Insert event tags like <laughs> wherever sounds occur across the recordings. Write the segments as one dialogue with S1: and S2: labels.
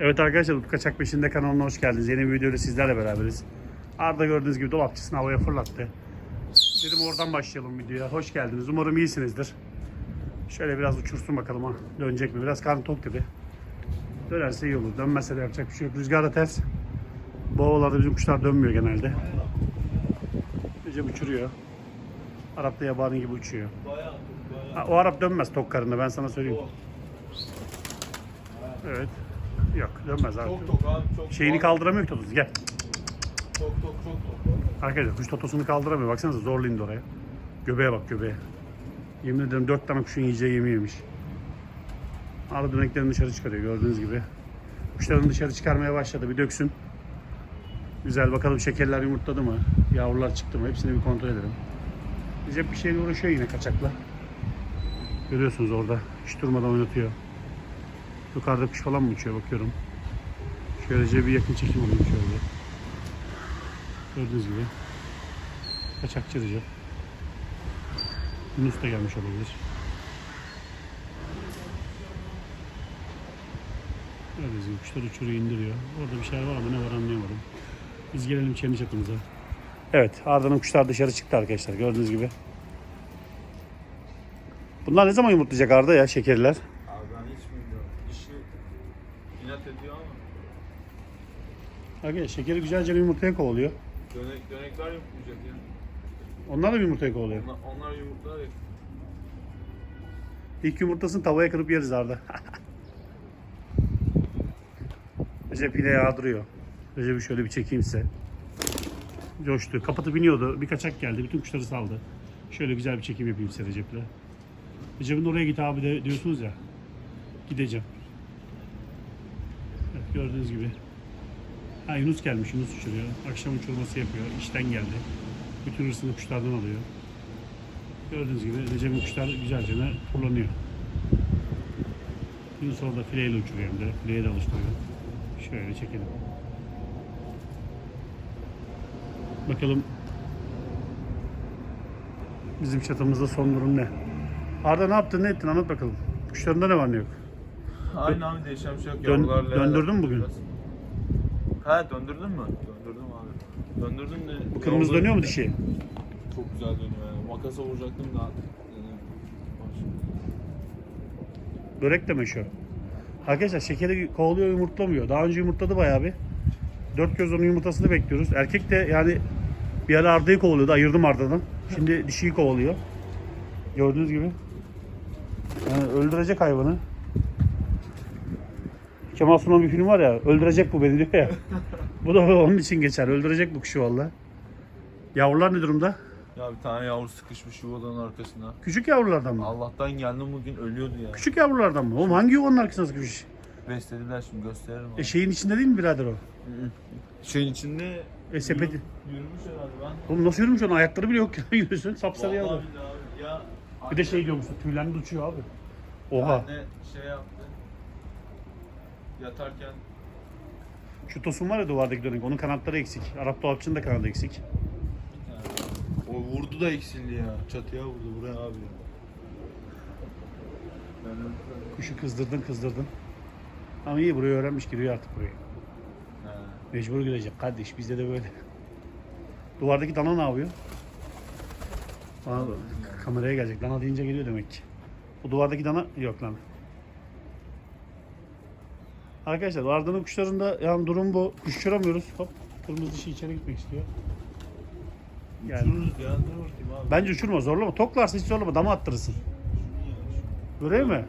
S1: Evet arkadaşlar Utku Kaçak Peşinde kanalına hoş geldiniz. Yeni bir videoyla sizlerle beraberiz. Arda gördüğünüz gibi dolapçısını havaya fırlattı. Dedim oradan başlayalım videoya. Hoş geldiniz. Umarım iyisinizdir. Şöyle biraz uçursun bakalım. Dönecek mi? Biraz karnı tok dedi. Dönerse iyi olur. Dönmezse de yapacak bir şey yok. Rüzgar da ters. Bu havalarda bizim kuşlar dönmüyor genelde. Recep uçuruyor. Arap da yabani gibi uçuyor. Ha, o Arap dönmez tok karnında ben sana söyleyeyim. Evet. Yok dönmez abi.
S2: Çok tok abi çok
S1: Şeyini
S2: tok.
S1: kaldıramıyor ki totosu. Gel.
S2: Çok tok çok tok.
S1: Arkadaşlar kuş totosunu kaldıramıyor. Baksanıza zorla indi oraya. Göbeğe bak göbeğe. Yemin ederim dört tane kuşun yiyeceği yemi yemiş. Arı döneklerini dışarı çıkarıyor gördüğünüz gibi. Kuşlarını dışarı çıkarmaya başladı. Bir döksün. Güzel bakalım şekerler yumurtladı mı? Yavrular çıktı mı? Hepsini bir kontrol edelim. Recep bir şeyle uğraşıyor yine kaçakla. Görüyorsunuz orada. Hiç durmadan oynatıyor. Yukarıda kuş falan mı uçuyor bakıyorum. Şöylece bir yakın çekim alayım şöyle. Gördüğünüz gibi. Kaçakçı Recep. Yunus da gelmiş olabilir. Gördüğünüz gibi kuşlar uçuruyor indiriyor. Orada bir şeyler var ama ne var anlayamadım. Biz gelelim kendi çatımıza. Evet Arda'nın kuşlar dışarı çıktı arkadaşlar gördüğünüz gibi. Bunlar ne zaman yumurtlayacak Arda ya şekerler?
S2: Abi ben hiç bilmiyorum. Dişi inat ediyor ama
S1: Arkadaşlar şekeri güzelce bir yumurtaya kovalıyor.
S2: dönek, dönekler yapmayacak ya.
S1: Onlar da bir yumurtaya kovalıyor.
S2: Onlar, onlar yumurtlar ya.
S1: İlk yumurtasını tavaya kırıp yeriz Arda. <laughs> Recep yine yağdırıyor. Recep'i şöyle bir çekeyim size. Coştu. Kapatıp iniyordu. Bir kaçak geldi. Bütün kuşları saldı. Şöyle güzel bir çekim yapayım size Recep'le. Recep'in oraya git abi de diyorsunuz ya. Gideceğim. Evet, gördüğünüz gibi. Ha Yunus gelmiş. Yunus uçuruyor. Akşam uçurması yapıyor. İşten geldi. Bütün hırsını kuşlardan alıyor. Gördüğünüz gibi Recep'in kuşlar güzelce kullanıyor. Yunus orada fileyle uçuruyor hem de. Fileye de alıştırıyor. Şöyle çekelim. Bakalım bizim çatımızda son durum ne? Arda ne yaptın ne ettin anlat bakalım. Kuşlarında ne var ne yok?
S2: Aynı abi değişen bir şey yok.
S1: Dön-
S2: Yavrularla
S1: döndürdün mü bugün?
S2: biraz. Ha döndürdün mü? Döndürdüm abi. Döndürdüm de.
S1: Bu kırmızı dönüyor mu dişi?
S2: Çok güzel dönüyor yani. Makasa vuracaktım da.
S1: Börek de meşhur. Arkadaşlar şekeri kovalıyor yumurtlamıyor. Daha önce yumurtladı bayağı bir. Dört göz onun yumurtasını bekliyoruz. Erkek de yani bir ara Arda'yı kovalıyordu. Ayırdım Arda'dan. Şimdi dişiyi kovalıyor. Gördüğünüz gibi. Yani öldürecek hayvanı. Kemal Sunal bir film var ya. Öldürecek bu beni diyor ya. <laughs> bu da onun için geçer. Öldürecek bu kuşu valla. Yavrular ne durumda?
S2: Ya bir tane yavru sıkışmış yuvadan arkasına.
S1: Küçük yavrulardan mı?
S2: Allah'tan geldim bugün ölüyordu ya.
S1: Küçük yavrulardan mı? Oğlum hangi yuvanın arkasına sıkışmış?
S2: Beslediler şimdi gösteririm abi.
S1: E şeyin içinde değil mi birader o?
S2: Şeyin içinde
S1: E sepeti.
S2: yürü- yürümüş herhalde ben.
S1: Oğlum nasıl yürümüş onun ayakları bile yok ya <laughs> yürüsün sapsarı
S2: Vallahi
S1: yavru.
S2: billahi abi ya.
S1: Bir de şey diyormuşsun tüylerini uçuyor abi. Oha.
S2: Anne şey yaptı. Yatarken
S1: Şu tosun var ya duvardaki dönek onun kanatları eksik. Arap dolapçının da kanadı eksik.
S2: O vurdu da eksildi ya. Çatıya vurdu buraya abi ya. Ben de-
S1: Kuşu kızdırdın kızdırdın. Ama iyi burayı öğrenmiş giriyor artık buraya.
S2: He.
S1: Mecbur girecek kardeş bizde de böyle. Duvardaki dana ne yapıyor? Aa, kameraya gelecek. Dana deyince geliyor demek ki. Bu duvardaki dana yok lan. Arkadaşlar Arda'nın kuşlarında yani durum bu. Kuş uçuramıyoruz. Hop. Kırmızı dişi içeri gitmek istiyor. Yani.
S2: Uçururuz ya. Ne bakayım abi.
S1: Bence uçurma zorlama. Toklarsa hiç zorlama dama attırırsın. Öyle mi?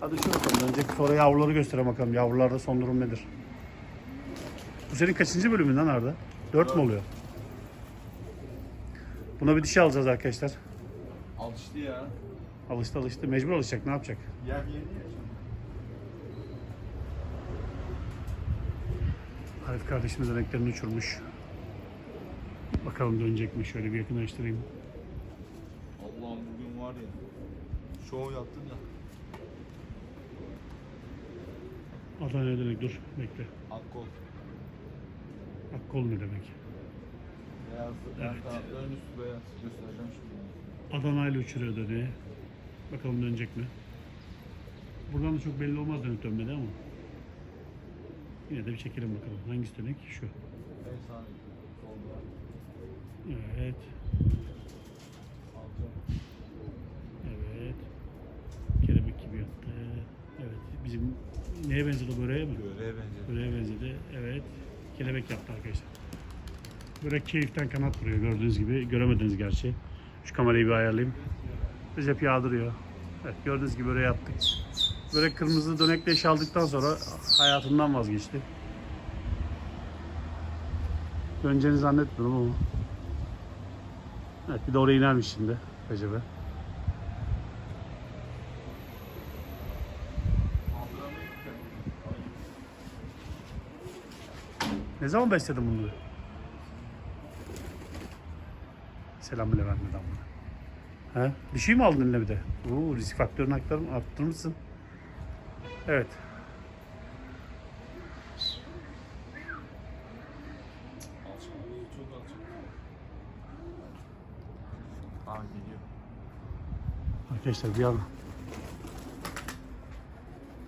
S1: Hadi uçur bakalım. Önce sonra yavruları gösterelim bakalım. Yavrularda son durum nedir? Bu senin kaçıncı bölümün lan Arda? Dört mü oluyor? Buna bir dişi alacağız arkadaşlar.
S2: Alıştı ya.
S1: Alıştı alıştı. Mecbur alışacak. Ne yapacak?
S2: Yer yedi ya şimdi.
S1: Arif kardeşimiz renklerini uçurmuş. Bakalım dönecek mi? Şöyle bir yakınlaştırayım.
S2: Allah'ım bugün var ya. Şov yaptın ya.
S1: Adana ne demek? Dur bekle.
S2: Akkol.
S1: Akkol ne demek?
S2: Beyaz.
S1: Evet.
S2: Kanatların üstü beyaz. Göstereceğim şimdi.
S1: Adana ile uçuruyor döneği. Bakalım dönecek mi? Buradan da çok belli olmaz dönüp dönmedi ama. Yine de bir çekelim bakalım. Hangisi dönek? Şu. Evet. Evet. Kelebek gibi yattı. Evet. Bizim neye benzedi böreğe mi?
S2: Böreğe benziyor.
S1: Böreğe benzedi. Evet. Kelebek yaptı arkadaşlar. Börek keyiften kanat vuruyor gördüğünüz gibi. Göremediniz gerçi. Şu kamerayı bir ayarlayayım. Recep yağdırıyor. Evet gördüğünüz gibi böreği yaptık. Börek kırmızı dönekle iş aldıktan sonra hayatından vazgeçti. Döneceğini zannetmiyorum ama. Evet bir de oraya inermiş şimdi Recep'e. Ne zaman besledin bunu? Selam bile vermedi ama. He? Bir şey mi aldın eline bir de? Oo, risk faktörünü arttırmışsın. Evet.
S2: Aa geliyor.
S1: Arkadaşlar bir an.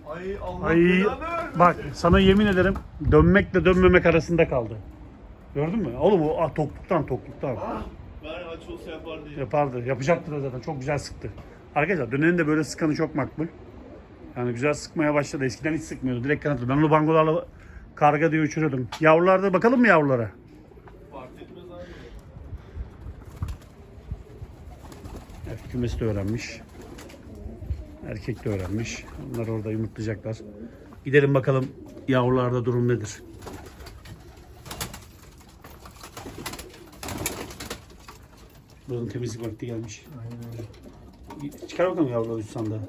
S2: Ay Allah
S1: Ay bak sana yemin ederim dönmekle dönmemek arasında kaldı. Gördün mü? Oğlum o ah, tokluktan tokluktan.
S2: Ah, ben aç olsa yapar diye.
S1: Yapardı. Yapacaktı da zaten. Çok güzel sıktı. Arkadaşlar dönenin de böyle sıkanı çok makbul. Yani güzel sıkmaya başladı. Eskiden hiç sıkmıyordu. Direkt kanatlı. Ben onu bangolarla karga diye uçuruyordum. Yavrularda bakalım mı yavrulara? Evet, kümesi de öğrenmiş. Erkek de öğrenmiş. Onlar orada yumurtlayacaklar. Gidelim bakalım yavrularda durum nedir? Buranın temizlik vakti gelmiş.
S2: Aynen öyle.
S1: Çıkar bakalım yavruları üst sandığa.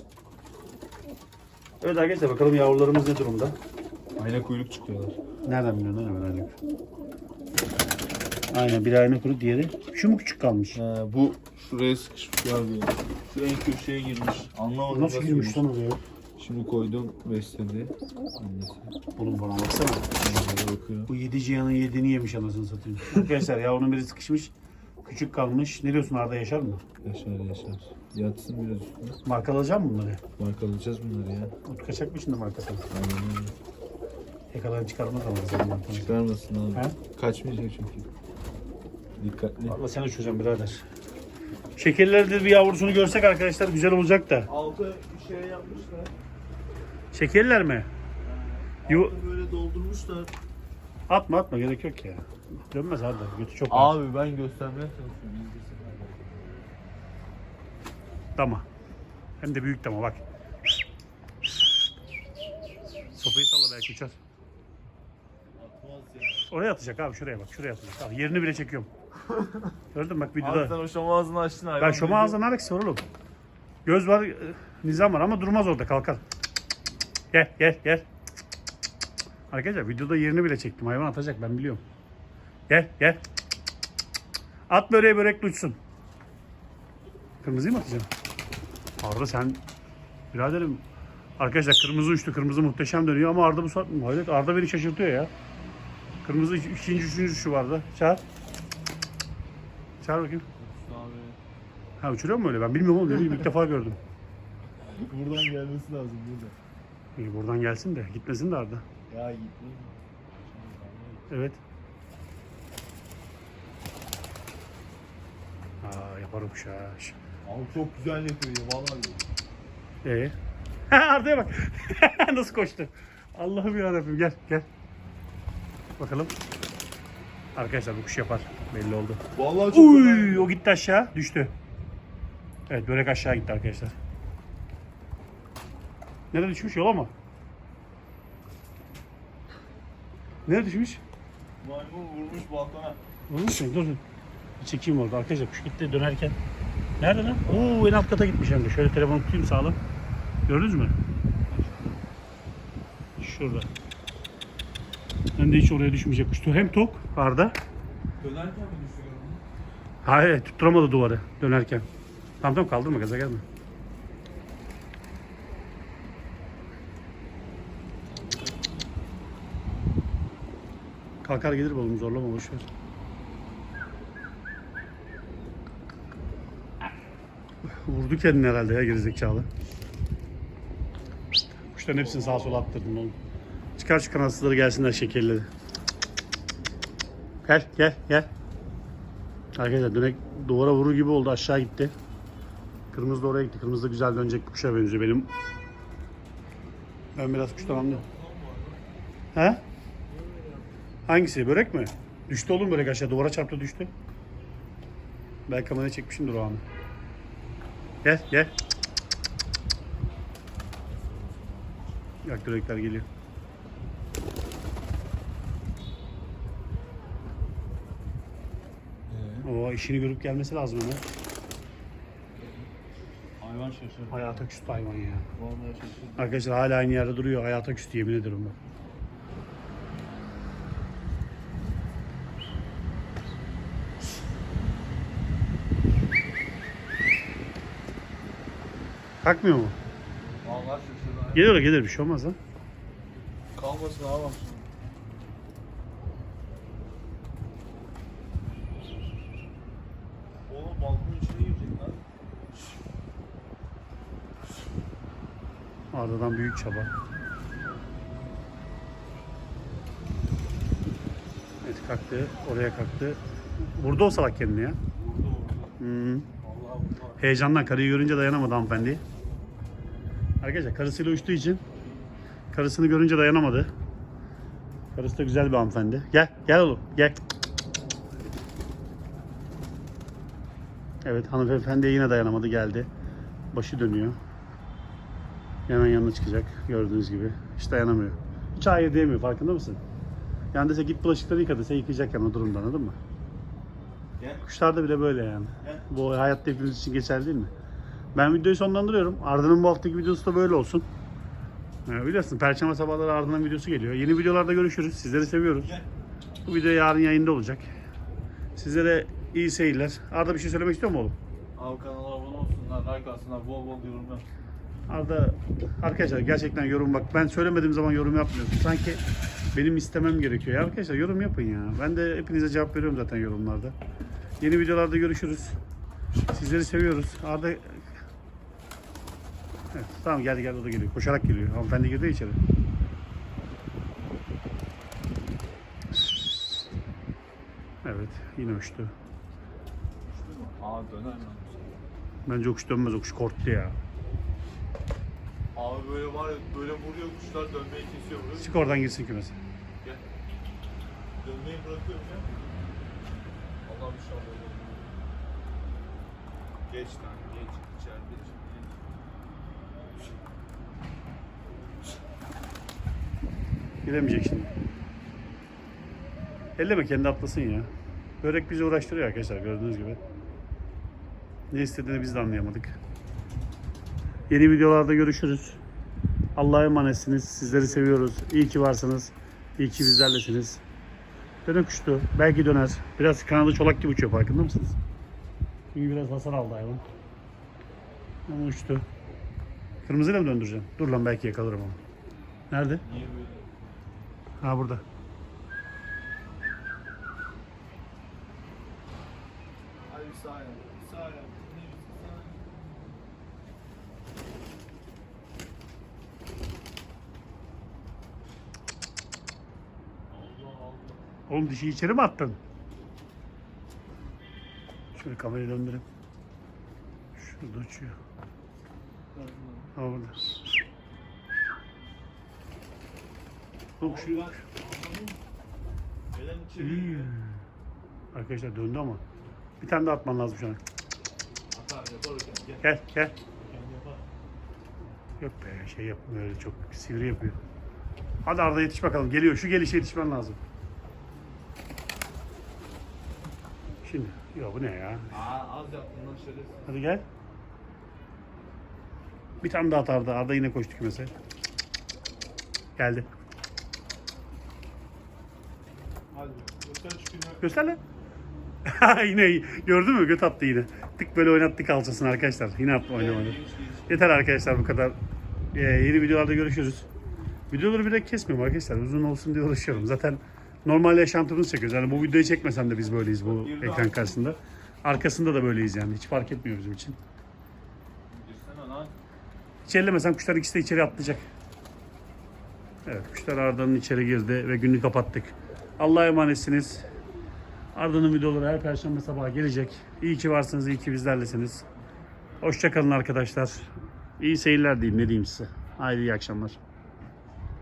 S1: Evet arkadaşlar bakalım yavrularımız ne durumda?
S2: Ayna kuyruk çıkıyorlar.
S1: Nereden biliyorsun lan hemen Aynen bir ayna kuru diğeri. Şu mu küçük kalmış?
S2: Ha, bu şuraya sıkışmış abi. Şu en köşeye girmiş. Anlamadım
S1: Nasıl girmiş lan oraya?
S2: Şimdi koydum besledi. Annesi.
S1: Oğlum bana baksana. Bu yedi cihanın yediğini yemiş anasını satayım. Arkadaşlar yavrunun biri sıkışmış. Küçük kalmış. Ne diyorsun Arda yaşar mı?
S2: Yaşar yaşar. Yatsın biraz üstüne.
S1: Markalayacak mı bunları?
S2: Markalayacağız bunları ya.
S1: Ut kaçak mı şimdi markasını?
S2: Aynen öyle.
S1: Yakalayın çıkarmaz ama zaman markasını.
S2: Çıkarmasın abi.
S1: He?
S2: Kaçmayacak çünkü. Dikkatli.
S1: Valla sen uçuracağım birader. Şekerlerde bir yavrusunu görsek arkadaşlar güzel olacak da.
S2: Altı bir şey yapmışlar.
S1: Şekerler mi? Yu-
S2: Altı böyle doldurmuşlar.
S1: Atma atma gerek yok ya. Dönmez Arda. Götü çok var.
S2: Abi ben göstermeye çalışıyorum.
S1: Dama. Hem de büyük dama bak. Sopayı salla belki uçar. Oraya atacak abi şuraya bak şuraya atacak. Abi yerini bile çekiyorum. Gördün mü bak
S2: Abi sen
S1: videoda.
S2: o şom ağzını açtın hayvan.
S1: Ben şoma ağzına alakası var oğlum? Göz var, e, nizam var ama durmaz orada kalkar. Gel gel gel. Arkadaşlar videoda yerini bile çektim. Hayvan atacak ben biliyorum. Gel gel. At böreği börekle uçsun. Kırmızıyı mı atacaksın? Arda sen biraderim Arkadaşlar kırmızı uçtu. Kırmızı muhteşem dönüyor ama Arda bu saat hayret Arda beni şaşırtıyor ya. Kırmızı ikinci, üçüncü şu vardı. Çağır. Çağır bakayım.
S2: Abi.
S1: Ha uçuruyor mu öyle? Ben bilmiyorum oğlum. Dediğim ilk defa gördüm.
S2: Buradan gelmesi lazım burada.
S1: İyi buradan gelsin de gitmesin de Arda.
S2: Ya gitmeyin.
S1: Evet. Aa yaparmış ha. Ş-
S2: Abi çok güzel yapıyor ya vallahi.
S1: Ee? <laughs> Arda'ya bak. <laughs> Nasıl koştu. Allah'ım yarabbim gel gel. Bakalım. Arkadaşlar bu kuş yapar. Belli oldu.
S2: Vallahi çok
S1: Uy, o gitti aşağı düştü. Evet börek aşağı gitti arkadaşlar. Nereye düşmüş yola mı? Nereye düşmüş?
S2: Maymun vurmuş balkona.
S1: Vurmuş mu? Dur dur. Bir çekeyim orada arkadaşlar kuş gitti dönerken. Nerede lan? Oo en alt kata gitmiş hem de. Şöyle telefonu tutayım sağlam. Gördünüz mü? Şurada. Ben de hiç oraya düşmeyecek kuş. Hem tok Arda.
S2: Dönerken mi düşüyor?
S1: Hayır tutturamadı duvarı dönerken. Tamam tamam kaldırma gaza gelme. Kalkar gelir oğlum zorlama boş ver. Vurdu kendini herhalde ya gerizekalı. Kuşların hepsini sağa sola attırdın oğlum. Çıkar şu kanatsızları gelsinler şekerleri. Gel gel gel. Arkadaşlar dönek duvara vurur gibi oldu aşağı gitti. Kırmızı da oraya gitti. Kırmızı da güzel dönecek kuşa benziyor benim. Ben biraz kuştan anlıyorum. He? Hangisi? Börek mi? Düştü oğlum börek aşağı. Duvara çarptı düştü. Ben kameraya çekmişimdir o anı. Gel gel. Yak direkler geliyor. O işini görüp gelmesi lazım hemen.
S2: Hayvan şaşırdı.
S1: Hayata küstü hayvan ya.
S2: Vallahi şaşırdı.
S1: Arkadaşlar hala aynı yerde duruyor. Hayata küstü yemin ederim ben. Kalkmıyor mu?
S2: Vallahi şaşırdı.
S1: Gelir o gelir bir şey olmaz lan.
S2: Kalmasın abi. Oğlum balkonun içine girecek lan.
S1: Arda'dan büyük çaba. Evet kalktı. Oraya kalktı. Burada olsa bak kendini ya.
S2: Vurdu vurdu.
S1: Hmm.
S2: Vallahi vurdu.
S1: Heyecandan karıyı görünce dayanamadı hanımefendi. Arkadaşlar karısıyla uçtuğu için karısını görünce dayanamadı. Karısı da güzel bir hanımefendi. Gel, gel oğlum, gel. Evet hanımefendi yine dayanamadı geldi. Başı dönüyor. Hemen yanına çıkacak gördüğünüz gibi. Hiç dayanamıyor. Hiç hayır diyemiyor farkında mısın? Yani dese git bulaşıkları yıka dese yıkayacak yani o durumda anladın mı?
S2: Gel.
S1: Kuşlar da bile böyle yani. Bu hayatta hepimiz için geçerli değil mi? Ben videoyu sonlandırıyorum. Arda'nın bu haftaki videosu da böyle olsun. Ee, biliyorsun Perşembe sabahları Arda'nın videosu geliyor. Yeni videolarda görüşürüz. Sizleri seviyoruz. Bu video yarın yayında olacak. Sizlere iyi seyirler. Arda bir şey söylemek istiyor mu oğlum?
S2: Abi kanala abone olsunlar, like atsınlar, bol bol yorum yap.
S1: Arda arkadaşlar gerçekten yorum bak ben söylemediğim zaman yorum yapmıyorsun. Sanki benim istemem gerekiyor. Ya arkadaşlar yorum yapın ya. Ben de hepinize cevap veriyorum zaten yorumlarda. Yeni videolarda görüşürüz. Sizleri seviyoruz. Arda Evet, tamam geldi geldi o da geliyor. Koşarak geliyor. Hanımefendi girdi içeri. Evet yine uçtu.
S2: Aa döner lan.
S1: Bence o kuş dönmez o kuş korktu ya.
S2: Abi böyle var ya, böyle vuruyor kuşlar dönmeyi kesiyor vuruyor.
S1: Çık oradan girsin kümese.
S2: Gel. Dönmeyi bırakıyorum ya. Allah bir şey olmadı. Geç lan geç. İçeride.
S1: Giremeyecek şimdi. Elleme kendi atlasın ya. Börek bizi uğraştırıyor arkadaşlar gördüğünüz gibi. Ne istediğini biz de anlayamadık. Yeni videolarda görüşürüz. Allah'a emanetsiniz. Sizleri seviyoruz. İyi ki varsınız. İyi ki bizlerlesiniz. Dönek uçtu. Belki döner. Biraz kanadı çolak gibi uçuyor farkında mısınız? Çünkü biraz hasar aldı hayvan. Ama uçtu. Kırmızıyla mı döndüreceğim? Dur lan belki yakalarım onu. Nerede? Ha burada. Oğlum dişi içeri mi attın? Şöyle kamerayı döndüreyim. Şurada uçuyor. Ha burada. Oğlum şu...
S2: Bak.
S1: İyi.
S2: giriyor.
S1: Arkadaşlar döndü ama. Bir tane daha atman lazım şu an.
S2: Gel.
S1: Gel. Yok be şey yapmıyor öyle çok sivri yapıyor. Hadi Arda yetiş bakalım. Geliyor. Şu gelişe yetişmen lazım. Şimdi. Yok bu ne ya?
S2: Aa az yaptın lan şerefsiz.
S1: Hadi gel. Bir tane daha at Arda. Yine koştu kümese. Geldi.
S2: Hadi. Göster.
S1: Göster lan. <laughs> yine gördün mü? Göt attı yine. Tık böyle oynattık kalçasını arkadaşlar. Yine attı oynamadı. Yeter arkadaşlar bu kadar. Ee, yeni videolarda görüşürüz. Videoları bile kesmiyorum arkadaşlar. Uzun olsun diye uğraşıyorum. Zaten normal yaşantımızı çekiyoruz. Yani bu videoyu çekmesem de biz böyleyiz bu ekran karşısında. Arkasında da böyleyiz yani. Hiç fark etmiyor bizim için. Ellemesen kuşlar ikisi de içeri atlayacak. Evet kuşlar Arda'nın içeri girdi ve günü kapattık. Allah'a emanetsiniz. Arda'nın videoları her perşembe sabahı gelecek. İyi ki varsınız, iyi ki bizlerlesiniz. Hoşçakalın arkadaşlar. İyi seyirler diyeyim ne diyeyim size. Haydi iyi akşamlar.